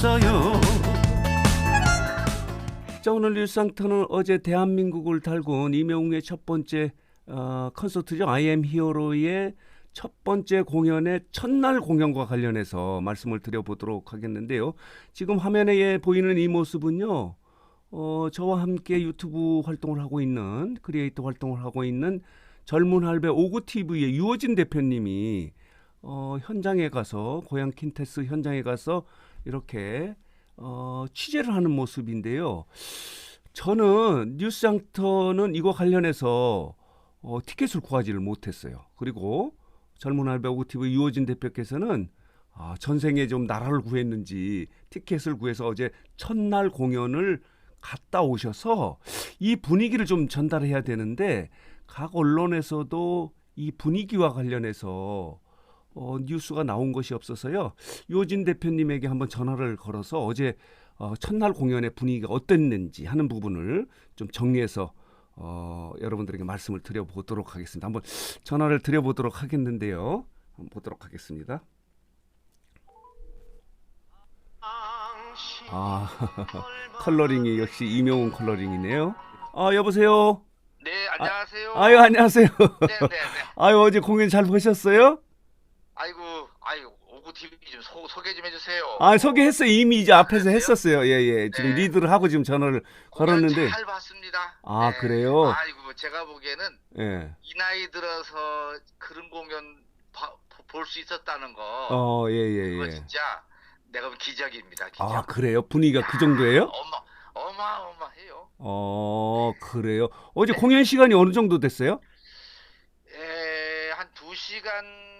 있어요 자 오늘 일상터는 어제 대한민국을 달군 이명웅의 첫 번째 어, 콘서트죠 I am 히어로의 첫 번째 공연의 첫날 공연과 관련해서 말씀을 드려보도록 하겠는데요. 지금 화면에 보이는 이 모습은요. 어, 저와 함께 유튜브 활동을 하고 있는 크리에이터 활동을 하고 있는 젊은 할배 오구 TV의 유호진 대표님이 어, 현장에 가서 고향 킨테스 현장에 가서 이렇게 어, 취재를 하는 모습인데요. 저는 뉴스장터는 이거 관련해서 어, 티켓을 구하지를 못했어요. 그리고 젊은 오구 TV 유호진 대표께서는 아, 전생에 좀 나라를 구했는지 티켓을 구해서 어제 첫날 공연을 갔다 오셔서 이 분위기를 좀 전달해야 되는데 각 언론에서도 이 분위기와 관련해서 어, 뉴스가 나온 것이 없어서요. 유호진 대표님에게 한번 전화를 걸어서 어제 어, 첫날 공연의 분위기가 어땠는지 하는 부분을 좀 정리해서 어, 여러분들에게 말씀을 드려보도록 하겠습니다. 한번 전화를 드려보도록 하겠는데요. 한번 보도록 하겠습니다. 아 컬러링이 역시 이명훈 컬러링이네요. 아 여보세요. 네, 안녕하세요. 아 유 안녕하세요. 네, 네, 네. 아유 어제 공연 잘 보셨어요? 아이고, 아이고, 오구 TV 좀 소, 소개 좀 해주세요. 아 소개했어요 이미 이제 앞에서 했었어요. 예예 지금 네. 리드를 하고 지금 전화를 공연 걸었는데 잘 봤습니다. 아, 네. 그래요? 아이고, 제가 보기에는 예. 이 나이 들어서 그런 공연 볼 수 있었다는 거, 어, 예, 예, 그거 예. 진짜 내가 보면 기적입니다. 기적. 아, 그래요? 분위기가 그 정도예요? 어마, 어마어마해요. 어, 그래요. 어제 공연 시간이 어느 정도 됐어요? 에, 한 2시간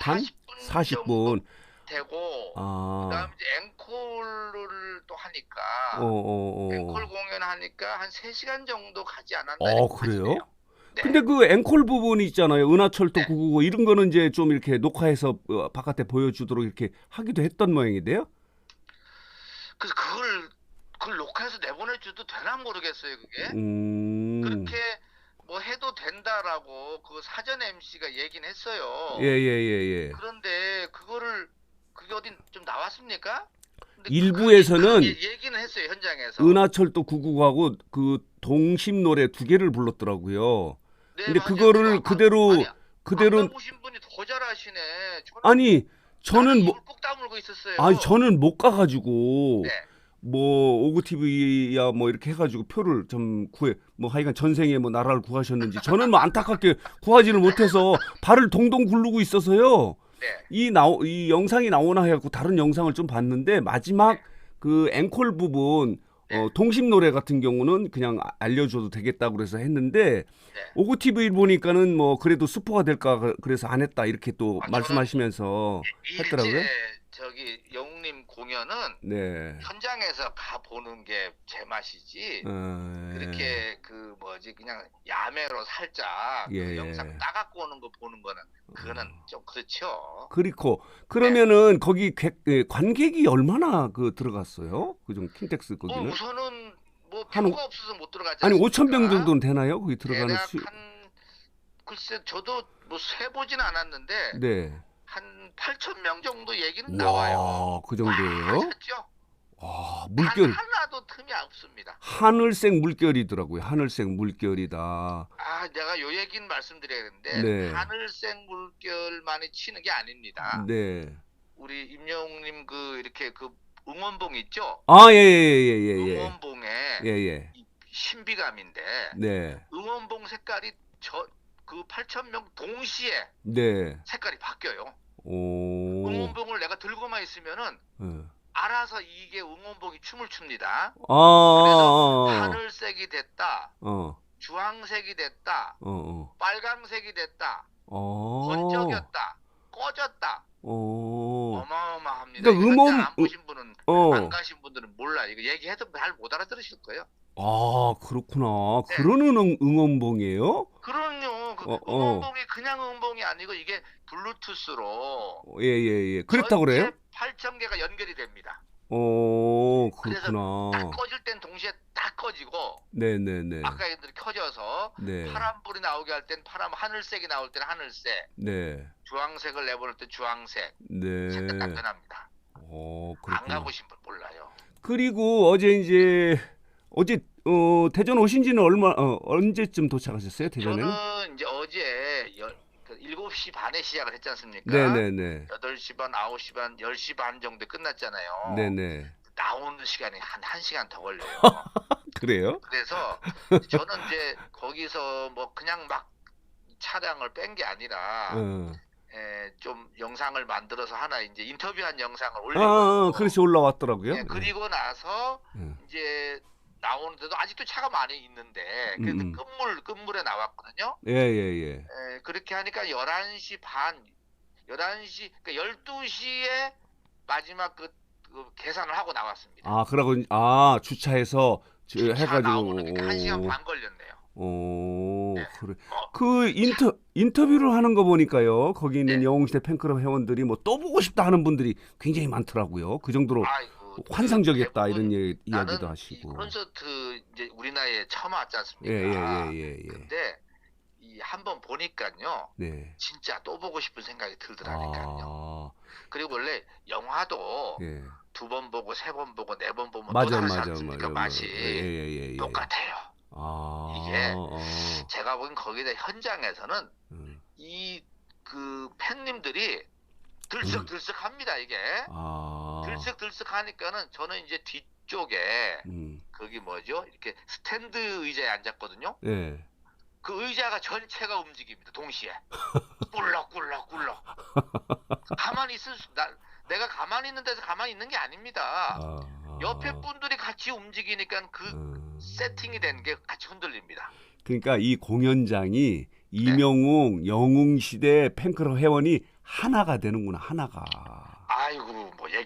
반? 40분, 40분. 되고, 아. 그다음에 이제 앵콜을 또 하니까, 어, 어, 어. 앵콜 공연 하니까 한 3시간 정도 가지 않았나 어, 그래요? 싶네요. 네. 근데 그 앵콜 부분이 있잖아요. 은하철도 네. 999 이런 거는 이제 좀 이렇게 녹화해서 어, 바깥에 보여주도록 이렇게 하기도 했던 모양인데요. 그래서 그걸 그걸 녹화해서 내보내줘도 되나 모르겠어요 그게 음. 그렇게 뭐 해도 된다라고 그 사전 MC가 얘긴 했어요. 예, 예, 예, 예. 그런데 그거를 그게 어딘 좀 나왔습니까? 일부에서는 그 얘기- 얘기는 했어요 현장에서. 은하철도 999하고 그 동심 노래 두 개를 불렀더라고요. 네, 근데 맞아요. 그거를 그거 안- 그대로 아니, 그대로 안 가보신 분이 더 잘하시네. 저는 아니 저는 뭐 다물고 있었어요. 아니 저는 못 가가지고 네. 뭐 오구 TV야 뭐 이렇게 해가지고 표를 좀 구해. 뭐 하여간 전생에 뭐 나라를 구하셨는지. 저는 뭐 안타깝게 구하지를 못해서 발을 동동 굴르고 있어서요. 네. 이 나오 이 영상이 나오나 해갖고 다른 영상을 좀 봤는데 마지막 그 앵콜 부분 어, 동심 노래 같은 경우는 그냥 아- 알려줘도 되겠다고 그래서 했는데 오구 TV 보니까는 뭐 그래도 스포가 될까 그- 그래서 안 했다 이렇게 또 아, 말씀하시면서 했더라고요. 저기 영웅님 공연은 네. 현장에서 가 보는 게 제 맛이지. 어, 그렇게 그 뭐지 그냥 야매로 살짝 예, 그 예. 영상 따갖고 오는 거 보는 거는 그거는 좀 그렇죠. 그리고 그러면은 거기 객- 예, 관객이 얼마나 그 들어갔어요? 그좀 킨텍스 뭐 거기는 우선은 뭐 한 표가 없어서 못 들어가지 아니 않습니까? 5천 명 정도는 되나요? 거기 들어가는 대략 수 한 글쎄 저도 뭐 세보진 않았는데 네. 한 8천 명 정도 얘기는 나와요. 와, 그 정도예요? 아셨죠? 와, 단 물결 하나도 틈이 없습니다. 하늘색 물결이더라고요. 하늘색 물결이다. 아, 내가 요 얘기는 말씀드려야겠는데 네. 하늘색 물결만이 치는 게 아닙니다. 네. 우리 임영웅님 그 이렇게 그 응원봉 있죠? 아, 예, 예, 예, 예, 예. 응원봉에 예, 예. 이 신비감인데 네. 응원봉 색깔이 저 그 8천 명 동시에 네. 색깔이 바뀌어요. 오. 응원봉을 내가 들고만 있으면은 예. 알아서 이게 응원봉이 춤을 춥니다. 아, 아, 아, 하늘색이 됐다, 어. 주황색이 됐다, 어, 어. 빨강색이 됐다, 어. 번쩍였다, 꺼졌다. 어. 어마어마합니다. 그러니까 음원- 안 보신 분은 어. 안 가신 분들은 몰라. 이거 얘기해도 잘 못 알아들으실 거예요. 아, 그렇구나. 네. 그런 응, 응원봉이에요? 그럼요. 그 어, 어. 응원봉이 그냥 응원봉이 아니고 이게 블루투스로 예, 예, 예. 그렇다 그래요? 8천 개가 연결이 됩니다. 어, 그래서 그렇구나. 딱 꺼질 땐 동시에 딱 꺼지고 네, 네, 네. 아까 얘들이 켜져서 네. 파란불이 나오게 할 땐 파란 하늘색이 나올 때는 하늘색, 네. 주황색을 내보낼 때 주황색 네. 색깔 딱 변합니다. 어, 안 그렇구나. 가보신 분 몰라요. 그리고 어제 이제 어제 어, 대전 오신 지는 얼마 어, 언제쯤 도착하셨어요? 대전에는? 저는 이제 어제 열, 그 7시 반에 시작을 했지 않습니까? 네, 네, 네. 8시 반, 9시 반, 10시 반 정도에 끝났잖아요. 네, 네. 나오는 시간이 한 1시간 더 걸려요. 그래요? 그래서 저는 이제 거기서 뭐 그냥 막 차량을 뺀 게 아니라 어. 에, 좀 영상을 만들어서 하나 이제 인터뷰한 영상을 아, 올려요. 아, 그렇지 올라왔더라고요. 예, 그리고 나서 네. 이제 나오는데도 아직도 차가 많이 있는데 그래서 음, 음. 끝물 끝물에 나왔거든요. 예, 예, 예. 에, 그렇게 하니까 11시 반 11시 그러니까 12시에 마지막 그, 그 계산을 하고 나왔습니다. 아, 그러고 아, 주차해서 저- 차 해 가지고 나오는 게 1시간 반 걸렸네요. 오, 네. 그래. 어. 그 인터 인터뷰를 하는 거 보니까요. 거기 있는 네. 영웅시대 팬클럽 회원들이 뭐 또 보고 싶다 하는 분들이 굉장히 많더라고요. 그 정도로 아이고 환상적이었다 이런 얘기, 이야기도 이 하시고. 콘서트 이제 우리 나이에 처음 왔지 예, 않습니까? 예, 예, 예, 예. 근데 이 한 번 보니까요. 네. 진짜 또 보고 싶은 생각이 들더라니까요. 아, 그리고 원래 영화도 예. 두번 보고 세 번 보고 네 번 보면 또 맞아, 다르지 맞아, 않습니까? 맞아. 맛이 예, 예, 예, 예. 똑같아요. 아, 이게 어, 제가 보기엔 거기다 현장에서는 음. 이그 팬님들이 들썩들썩합니다 이게 아, 들썩들썩 하니까는 저는 이제 뒤쪽에 음, 거기 뭐죠 이렇게 스탠드 의자에 앉았거든요. 예. 그 의자가 전체가 움직입니다 동시에 꿀럭꿀럭꿀럭 가만히 있을 수 나, 내가 가만히 있는 데서 가만히 있는 게 아닙니다. 아, 옆에 분들이 같이 움직이니까 그 음. 세팅이 된 게 같이 흔들립니다. 그러니까 이 공연장이 네. 이명웅 영웅 시대 팬클럽 회원이 하나가 되는구나 하나가.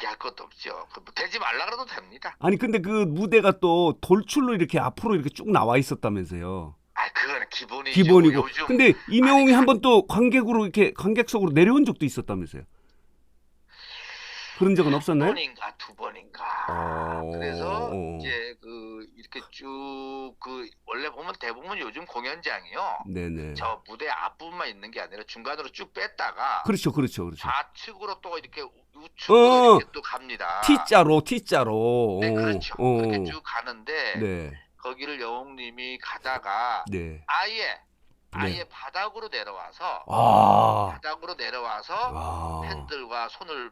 얘기할 것도 없죠. 그뭐 되지 말라 그래도 됩니다. 아니 근데 그 무대가 또 돌출로 이렇게 앞으로 이렇게 쭉 나와 있었다면서요. 아 그거는 기본이죠. 기본이고. 요즘 근데 이명웅이 아니, 한번 또 관객으로 이렇게 관객석으로 내려온 적도 있었다면서요. 그런 적은 한 없었나요? 번인가 두 번인가. 어, 그래서 어. 이제 그 이렇게 쭉 그 원래 보면 대부분 요즘 공연장이요. 네네. 저 무대 앞부분만 있는 게 아니라 중간으로 쭉 뺐다가 그렇죠, 그렇죠, 그렇죠. 좌측으로 또 이렇게 우측으로 어. 이렇게 또 갑니다. T자로, T자로. 네, 어, 그렇죠. 어. 그렇게 쭉 가는데 네, 거기를 영웅님이 가다가 네. 아예 아예 바닥으로 내려와서 아, 바닥으로 내려와서 아, 팬들과 손을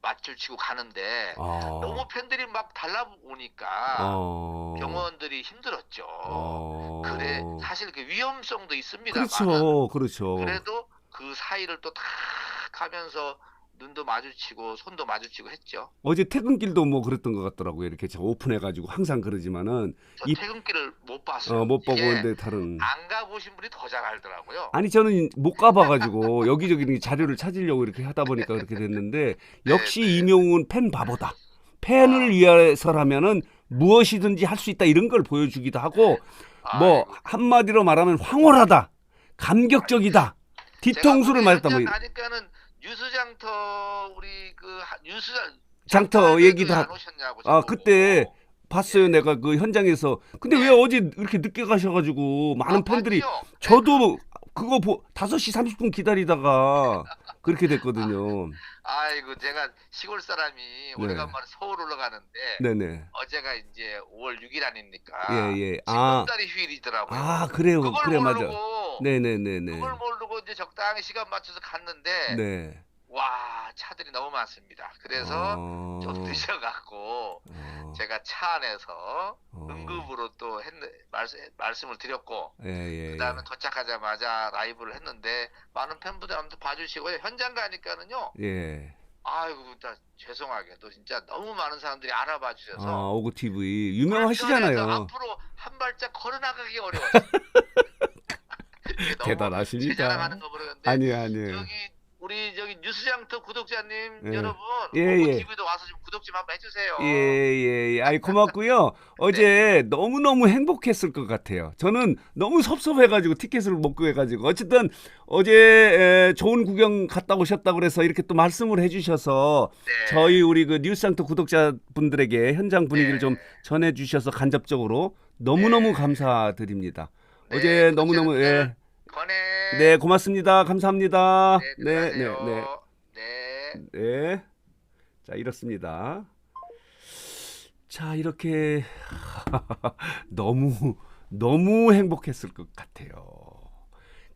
맞출 치고 가는데 아, 너무 팬들이 막 달라오니까 어, 병원들이 힘들었죠. 어, 그래 사실 그 위험성도 있습니다. 그렇죠, 그렇죠. 그래도 그 사이를 또탁 하면서 눈도 마주치고 손도 마주치고 했죠. 어제 퇴근길도 뭐 그랬던 것 같더라고요. 이렇게 저 오픈해가지고 항상 그러지만은 저 이- 퇴근길을 못 봤어요. 어, 못 보고 근데 다른. 안 가보신 분이 더 잘 알더라고요. 아니 저는 못 가봐가지고 여기저기 자료를 찾으려고 이렇게 하다 보니까 그렇게 됐는데 역시 네, 네. 이명웅은 팬 바보다. 팬을 아. 위해서라면은 무엇이든지 할 수 있다 이런 걸 보여주기도 하고 뭐 아이고, 한마디로 말하면 황홀하다, 감격적이다, 뒤통수를 맞았다 뭐. 하니까는 뉴스장터 우리 그 하- 뉴스 장터 얘기도 안 하- 오셨냐고 아, 저보고. 그때 봤어요 내가 그 현장에서. 근데 왜 어제 이렇게 늦게 가셔가지고 많은 아, 팬들이 맞죠? 저도 그거 보 5시 30분 기다리다가 그렇게 됐거든요. 아이고 제가 시골 사람이 오래간만에 서울 올라가는데 네네. 어제가 이제 5월 6일 아닙니까? 예, 예. 아, 10월달이 휴일이더라고요. 아 그래요. 그걸 그래 맞아. 모르고 네네네네. 그걸 모르고 적당히 시간 맞춰서 갔는데 네. 와 차들이 너무 많습니다. 그래서 어, 좀 늦어갖고 어, 제가 차 안에서 어, 응급으로 또 했, 말씀, 말씀을 드렸고 예, 예, 그다음에 도착하자마자 라이브를 했는데 많은 팬분들 아무튼 봐주시고 현장 가니까는요 예. 예. 아이고 진짜 죄송하게도 진짜 너무 많은 사람들이 알아봐 아, 주셔서 오고 TV 유명하시잖아요. 앞으로 한 발짝 걸어 나가기 어려워요. 너무 대단하십니다. 아니. 여기 우리 저기 뉴스장터 구독자님 예. 여러분 예, 예. TV도 와서 좀 구독 좀 한번 해주세요. 예, 예, 예. 아이, 고맙고요. 어제 너무 너무 행복했을 것 같아요. 저는 너무 섭섭해가지고 티켓을 못 구해가지고. 어쨌든 어제 에, 좋은 구경 갔다 오셨다고 그래서 이렇게 또 말씀을 해주셔서 네. 저희 우리 그 뉴스상터 구독자분들에게 현장 분위기를 네. 좀 전해주셔서 간접적으로 너무 너무 네. 감사드립니다. 네, 어제 너무 너무, 예. 권해. 네, 고맙습니다. 감사합니다. 네, 네, 네. 네. 네. 네. 자 이렇습니다. 자 이렇게 너무 너무 행복했을 것 같아요.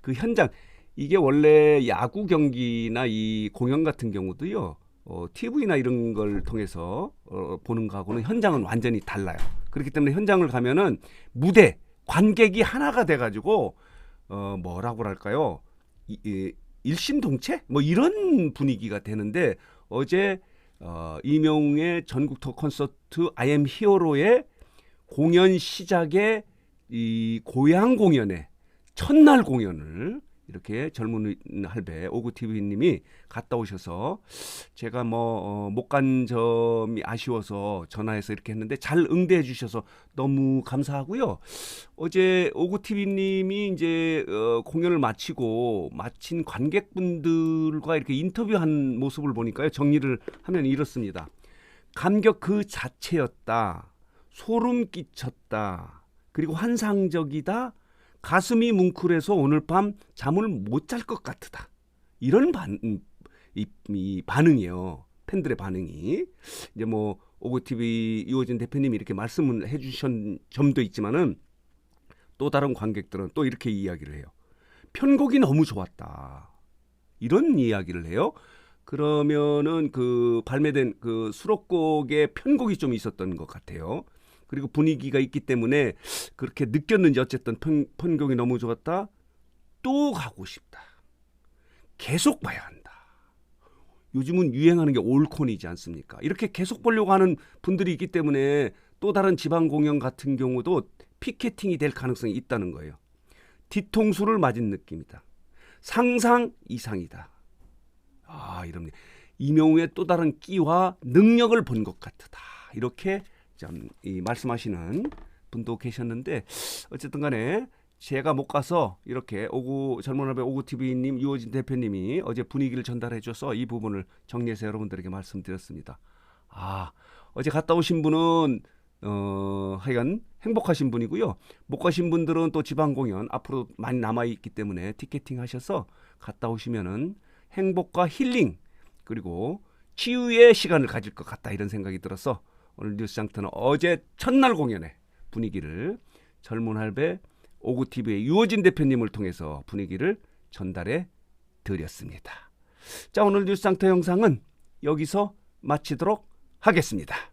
그 현장 이게 원래 야구 경기나 이 공연 같은 경우도요. 어, TV나 이런 걸 통해서 어, 보는 거하고는 현장은 완전히 달라요. 그렇기 때문에 현장을 가면은 무대 관객이 하나가 돼가지고 어, 뭐라고 할까요? 이, 이, 일심동체 뭐 이런 분위기가 되는데 어제 어, 이명웅의 전국 투어 콘서트 am 히어로의 공연 시작에 이 고향 공연에 첫날 공연을 이렇게 젊은 할배 오구 TV님이 갔다 오셔서 제가 뭐 못 간 점이 아쉬워서 전화해서 이렇게 했는데 잘 응대해 주셔서 너무 감사하고요. 어제 오구 TV님이 이제 어, 공연을 마치고 마친 관객분들과 이렇게 인터뷰한 모습을 보니까요. 정리를 하면 이렇습니다. 감격 그 자체였다. 소름 끼쳤다. 그리고 환상적이다. 가슴이 뭉클해서 오늘 밤 잠을 못 잘 것 같다. 이런 반, 이, 이 반응이에요. 팬들의 반응이. 이제 뭐, 오고TV 이호진 대표님이 이렇게 말씀을 해주신 점도 있지만은 또 다른 관객들은 또 이렇게 이야기를 해요. 편곡이 너무 좋았다. 이런 이야기를 해요. 그러면은 그 발매된 그 수록곡의 편곡이 좀 있었던 것 같아요. 그리고 분위기가 있기 때문에 그렇게 느꼈는지 어쨌든 편, 편곡이 너무 좋았다. 또 가고 싶다. 계속 봐야 한다. 요즘은 유행하는 게 올콘이지 않습니까? 이렇게 계속 보려고 하는 분들이 있기 때문에 또 다른 지방 공연 같은 경우도 피켓팅이 될 가능성이 있다는 거예요. 뒤통수를 맞은 느낌이다. 상상 이상이다. 아, 이런 이명우의 또 다른 끼와 능력을 본 것 같다. 이렇게 참 이 말씀하시는 분도 계셨는데 어쨌든 간에 제가 못 가서 이렇게 오구 젊은 할배 오구 TV님 유호진 대표님이 어제 분위기를 전달해 줘서 이 부분을 정리해서 여러분들에게 말씀드렸습니다. 아 어제 갔다 오신 분은 어 하여간 행복하신 분이고요. 못 가신 분들은 또 지방 공연 앞으로 많이 남아 있기 때문에 티켓팅 하셔서 갔다 오시면은 행복과 힐링 그리고 치유의 시간을 가질 것 같다 이런 생각이 들어서 오늘 뉴스장터는 어제 첫날 공연의 분위기를 젊은 할배 오구 TV의 유호진 대표님을 통해서 분위기를 전달해 드렸습니다. 자 오늘 뉴스장터 영상은 여기서 마치도록 하겠습니다.